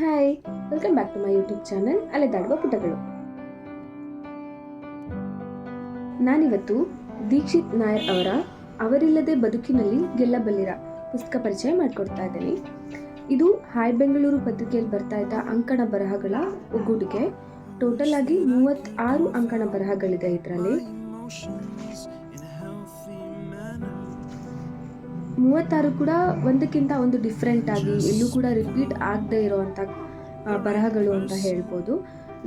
Hi welcome back to my YouTube channel ಅಲೆದಾಡುವ ಪುಟಗಳು ನಾನಿವತ್ತು ದೀಕ್ಷಿತ್ ನಾಯರ್ ಅವರ ಅವರಿಲ್ಲದೆ ಬದುಕಿನಲ್ಲಿ ಗೆಲ್ಲಬಲ್ಲಿರ ಪುಸ್ತಕ ಪರಿಚಯ ಮಾಡಿಕೊಡ್ತಾ ಇದ್ದೀನಿ. ಇದು ಹಾಯ್ ಬೆಂಗಳೂರು ಪತ್ರಿಕೆಯಲ್ಲಿ ಬರ್ತಾ ಇದ್ದ ಅಂಕಣ ಬರಹಗಳ ಒಗ್ಗೂಡಿಗೆ ಟೋಟಲ್ ಆಗಿ ಮೂವತ್ತಾರು ಅಂಕಣ ಬರಹಗಳಿದೆ ಇದರಲ್ಲಿ. ಮೂವತ್ತಾರು ಕೂಡ ಒಂದಕ್ಕಿಂತ ಒಂದು ಡಿಫ್ರೆಂಟ್ ಆಗಿ ಎಲ್ಲೂ ಕೂಡ ರಿಪೀಟ್ ಆಗದೆ ಇರೋವಂಥ ಬರಹಗಳು ಅಂತ ಹೇಳ್ಬೋದು.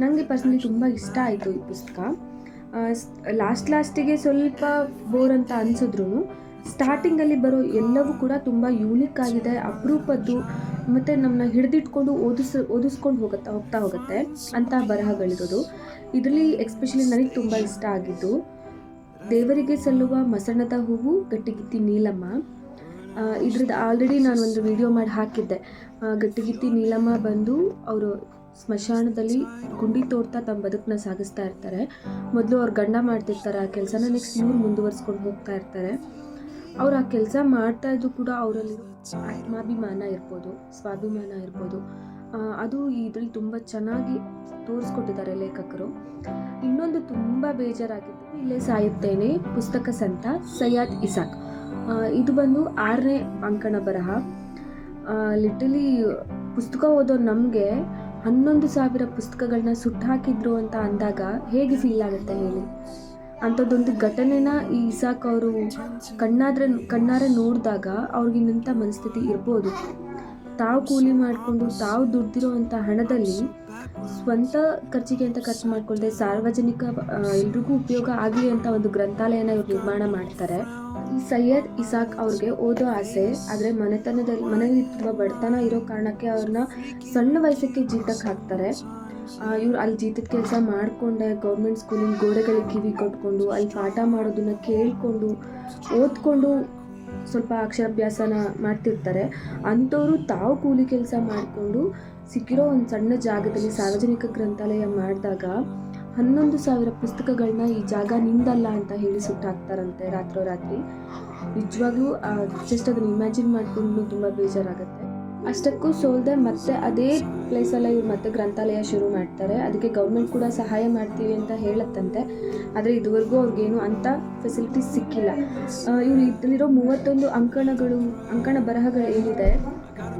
ನನಗೆ ಪರ್ಸ್ನಲಿ ತುಂಬ ಇಷ್ಟ ಆಯಿತು ಈ ಪುಸ್ತಕ. ಲಾಸ್ಟ್ ಲಾಸ್ಟಿಗೆ ಸ್ವಲ್ಪ ಬೋರ್ ಅಂತ ಅನಿಸಿದ್ರು ಸ್ಟಾರ್ಟಿಂಗಲ್ಲಿ ಬರೋ ಎಲ್ಲವೂ ಕೂಡ ತುಂಬ ಯೂನಿಕ್ ಆಗಿದೆ ಅಪರೂಪದ್ದು ಮತ್ತು ನಮ್ಮನ್ನ ಹಿಡಿದಿಟ್ಕೊಂಡು ಓದಿಸ್ ಓದಿಸ್ಕೊಂಡು ಹೋಗುತ್ತಾ ಹೋಗ್ತಾ ಹೋಗುತ್ತೆ ಅಂತ ಬರಹಗಳಿರೋದು. ಇದರಲ್ಲಿ ಎಕ್ಸ್ಪೆಷಲಿ ನನಗೆ ತುಂಬ ಇಷ್ಟ ಆಗಿದ್ದು ದೇವರಿಗೆ ಸಲ್ಲುವ ಮಸಣದ ಹೂವು ಗಟ್ಟಿಗಿತ್ತಿ ನೀಲಮ್ಮ. ಇದ್ರದ್ದು ಆಲ್ರೆಡಿ ನಾನು ಒಂದು ವಿಡಿಯೋ ಮಾಡಿ ಹಾಕಿದ್ದೆ. ಗಟ್ಟಿ ಗಟ್ಟಿಗಿತ್ತಿ ನೀಲಮ್ಮ ಬಂದು ಅವರು ಸ್ಮಶಾನದಲ್ಲಿ ಗುಂಡಿ ತೋರ್ತಾ ತಮ್ಮ ಬದುಕನ್ನ ಸಾಗಿಸ್ತಾ ಇರ್ತಾರೆ. ಮೊದಲು ಅವ್ರು ಗಂಡ ಮಾಡ್ತಿರ್ತಾರೆ, ಆ ಕೆಲಸನ ನೆಕ್ಸ್ಟ್ ಇವ್ರು ಮುಂದುವರ್ಸ್ಕೊಂಡು ಹೋಗ್ತಾ ಇರ್ತಾರೆ. ಅವ್ರು ಆ ಕೆಲಸ ಮಾಡ್ತಾ ಇದ್ದು ಕೂಡ ಅವರಲ್ಲಿ ಆತ್ಮಾಭಿಮಾನ ಇರ್ಬೋದು, ಸ್ವಾಭಿಮಾನ ಇರ್ಬೋದು. ಅದು ಇದ್ರಲ್ಲಿ ತುಂಬ ಚೆನ್ನಾಗಿ ತೋರಿಸ್ಕೊಟ್ಟಿದ್ದಾರೆ ಲೇಖಕರು. ಇನ್ನೊಂದು ತುಂಬ ಬೇಜಾರಾಗಿದ್ದು, ಇಲ್ಲೇ ಸಾಯುತ್ತೇನೆ, ಪುಸ್ತಕ ಸಂತ ಸಯ್ಯದ್ ಇಸಾಕ್. ಇದು ಬಂದು ಆರನೇ ಅಂಕಣ ಬರಹ. ಲಿಟಲಿ ಪುಸ್ತಕ ಓದೋ ನಮಗೆ ಹನ್ನೊಂದು ಸಾವಿರ ಪುಸ್ತಕಗಳನ್ನ ಸುಟ್ಟು ಹಾಕಿದ್ರು ಅಂತ ಅಂದಾಗ ಹೇಗೆ ಫೀಲ್ ಆಗುತ್ತೆ ಹೇಳಿ? ಅಂಥದ್ದೊಂದು ಘಟನೆನ ಈ ಇಸಾಕ್ ಅವರು ಕಣ್ಣಾದ್ರೆ, ಕಣ್ಣಾರೆ ನೋಡಿದಾಗ ಅವ್ರಿಗಿನ್ನಂಥ ಮನಸ್ಥಿತಿ ಇರ್ಬೋದು. ತಾವು ಕೂಲಿ ಮಾಡಿಕೊಂಡು, ತಾವು ದುಡ್ದಿರೋವಂಥ ಹಣದಲ್ಲಿ ಸ್ವಂತ ಖರ್ಚಿಗೆ ಅಂತ ಖರ್ಚು ಮಾಡಿಕೊಳ್ಳದೆ ಸಾರ್ವಜನಿಕ ಎಲ್ರಿಗೂ ಉಪಯೋಗ ಆಗಲಿ ಅಂತ ಒಂದು ಗ್ರಂಥಾಲಯನ ಇವ್ರು ನಿರ್ಮಾಣ ಮಾಡ್ತಾರೆ. ಸೈಯದ್ ಇಸಾಕ್ ಅವ್ರಿಗೆ ಓದೋ ಆಸೆ, ಆದರೆ ಮನೆತನದಲ್ಲಿ ಮನೆಯಲ್ಲಿ ತುಂಬ ಬಡತನ ಇರೋ ಕಾರಣಕ್ಕೆ ಅವ್ರನ್ನ ಸಣ್ಣ ವಯಸ್ಸಕ್ಕೆ ಜೀತಕ್ಕೆ ಹಾಕ್ತಾರೆ. ಇವ್ರು ಅಲ್ಲಿ ಜೀತದ ಕೆಲಸ ಮಾಡಿಕೊಂಡೆ ಗೌರ್ಮೆಂಟ್ ಸ್ಕೂಲಿನ ಗೋಡೆಗಳಿಗೆ ಕಿವಿ ಕೊಟ್ಕೊಂಡು, ಅಲ್ಲಿ ಪಾಠ ಮಾಡೋದನ್ನ ಕೇಳಿಕೊಂಡು, ಓದ್ಕೊಂಡು ಸ್ವಲ್ಪ ಅಕ್ಷರಾಭ್ಯಾಸನ ಮಾಡ್ತಿರ್ತಾರೆ. ಅಂಥವ್ರು ತಾವು ಕೂಲಿ ಕೆಲಸ ಮಾಡಿಕೊಂಡು ಸಿಕ್ಕಿರೋ ಒಂದು ಸಣ್ಣ ಜಾಗದಲ್ಲಿ ಸಾರ್ವಜನಿಕ ಗ್ರಂಥಾಲಯ ಮಾಡಿದಾಗ ಹನ್ನೊಂದು ಸಾವಿರ ಪುಸ್ತಕಗಳನ್ನ ಈ ಜಾಗ ನಿಂದಲ್ಲ ಅಂತ ಹೇಳಿ ಸುಟ್ಟಾಕ್ತಾರಂತೆ ರಾತ್ರೋರಾತ್ರಿ. ನಿಜವಾಗ್ಲೂ ಜಸ್ಟ್ ಅದನ್ನು ಇಮ್ಯಾಜಿನ್ ಮಾಡಿಕೊಂಡು ತುಂಬ ಬೇಜಾರಾಗುತ್ತೆ. ಅಷ್ಟಕ್ಕೂ ಸೋಲ್ದೆ ಮತ್ತೆ ಅದೇ ಪ್ಲೇಸಲ್ಲ ಇವ್ರು ಮತ್ತೆ ಗ್ರಂಥಾಲಯ ಶುರು ಮಾಡ್ತಾರೆ. ಅದಕ್ಕೆ ಗೌರ್ಮೆಂಟ್ ಕೂಡ ಸಹಾಯ ಮಾಡ್ತೀವಿ ಅಂತ ಹೇಳತ್ತಂತೆ. ಆದರೆ ಇದುವರೆಗೂ ಅವ್ರಿಗೇನು ಅಂಥ ಫೆಸಿಲಿಟೀಸ್ ಸಿಕ್ಕಿಲ್ಲ. ಇವರು ಇದರಲ್ಲಿರೋ ಮೂವತ್ತೊಂದು ಅಂಕಣಗಳು, ಅಂಕಣ ಬರಹಗಳು ಏನಿದೆ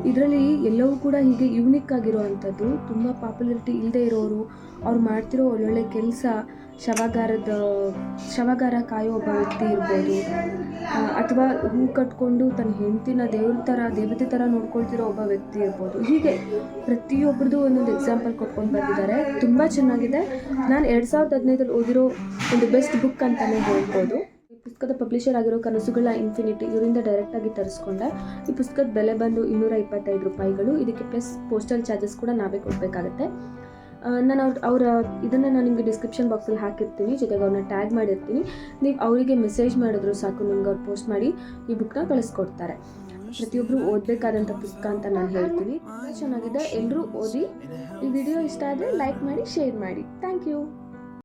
ಇದರಲ್ಲಿ ಎಲ್ಲವೂ ಕೂಡ ಹೀಗೆ ಯೂನಿಕ್ ಆಗಿರುವಂಥದ್ದು. ತುಂಬ ಪಾಪ್ಯುಲರಿಟಿ ಇಲ್ಲದೆ ಇರೋರು, ಅವ್ರು ಮಾಡ್ತಿರೋ ಒಳ್ಳೊಳ್ಳೆ ಕೆಲಸ, ಶವಾಗಾರದ, ಶವಾಗಾರ ಕಾಯೋ ಒಬ್ಬ ವ್ಯಕ್ತಿ ಇರ್ಬೋದು. ಅಥವಾ ಹೂ ಕಟ್ಕೊಂಡು ತನ್ನ ಹೆಂಡತಿನ ದೇವ್ರ ಥರ ದೇವತೆ ಥರ ನೋಡ್ಕೊಳ್ತಿರೋ ಒಬ್ಬ ವ್ಯಕ್ತಿ ಇರ್ಬೋದು. ಹೀಗೆ ಪ್ರತಿಯೊಬ್ಬರದು ಒಂದೊಂದು ಎಕ್ಸಾಂಪಲ್ ಕೊಟ್ಕೊಂಡು ಬಂದಿದ್ದಾರೆ. ತುಂಬ ಚೆನ್ನಾಗಿದೆ. ನಾನು ಎರಡು ಸಾವಿರದ ಹದಿನೈದಲ್ಲಿ ಓದಿರೋ ಒಂದು ಬೆಸ್ಟ್ ಬುಕ್ ಅಂತಲೇ ಹೇಳ್ಬೋದು. ಪುಸ್ತಕದ ಪಬ್ಲಿಷರ್ ಆಗಿರೋ ಕನಸುಗಳ ಇನ್ಫಿನಿಟಿ ಇವರಿಂದ ಡೈರೆಕ್ಟ್ ಆಗಿ ತರಿಸ್ಕೊಂಡೆ ಈ ಪುಸ್ತಕದ ಬೆಲೆ ಬಂದು ಇನ್ನೂರ ಇಪ್ಪತ್ತೈದು ರೂಪಾಯಿಗಳು. ಇದಕ್ಕೆ ಪ್ಲಸ್ ಪೋಸ್ಟಲ್ ಚಾರ್ಜಸ್ ಕೂಡ ನಾವೇ ಕೊಡಬೇಕಾಗತ್ತೆ. ನಾನು ಅವ್ರ, ಅವರ, ಇದನ್ನು ನಾನು ನಿಮಗೆ ಡಿಸ್ಕ್ರಿಪ್ಷನ್ ಬಾಕ್ಸಲ್ಲಿ ಹಾಕಿರ್ತೀನಿ, ಜೊತೆಗೆ ಅವ್ರನ್ನ ಟ್ಯಾಗ್ ಮಾಡಿರ್ತೀನಿ. ನೀವು ಅವರಿಗೆ ಮೆಸೇಜ್ ಮಾಡಿದ್ರು ಸಾಕು ನಿಮ್ಗೆ ಅವ್ರು ಪೋಸ್ಟ್ ಮಾಡಿ ಈ ಬುಕ್ನ ಕಳಿಸ್ಕೊಡ್ತಾರೆ. ಪ್ರತಿಯೊಬ್ಬರು ಓದಬೇಕಾದಂಥ ಪುಸ್ತಕ ಅಂತ ನಾನು ಹೇಳ್ತೀನಿ. ಚೆನ್ನಾಗಿದೆ. ಎಲ್ಲರೂ ಓದಿ ಈ ವಿಡಿಯೋ ಇಷ್ಟ ಆದರೆ ಲೈಕ್ ಮಾಡಿ ಶೇರ್ ಮಾಡಿ. Thank you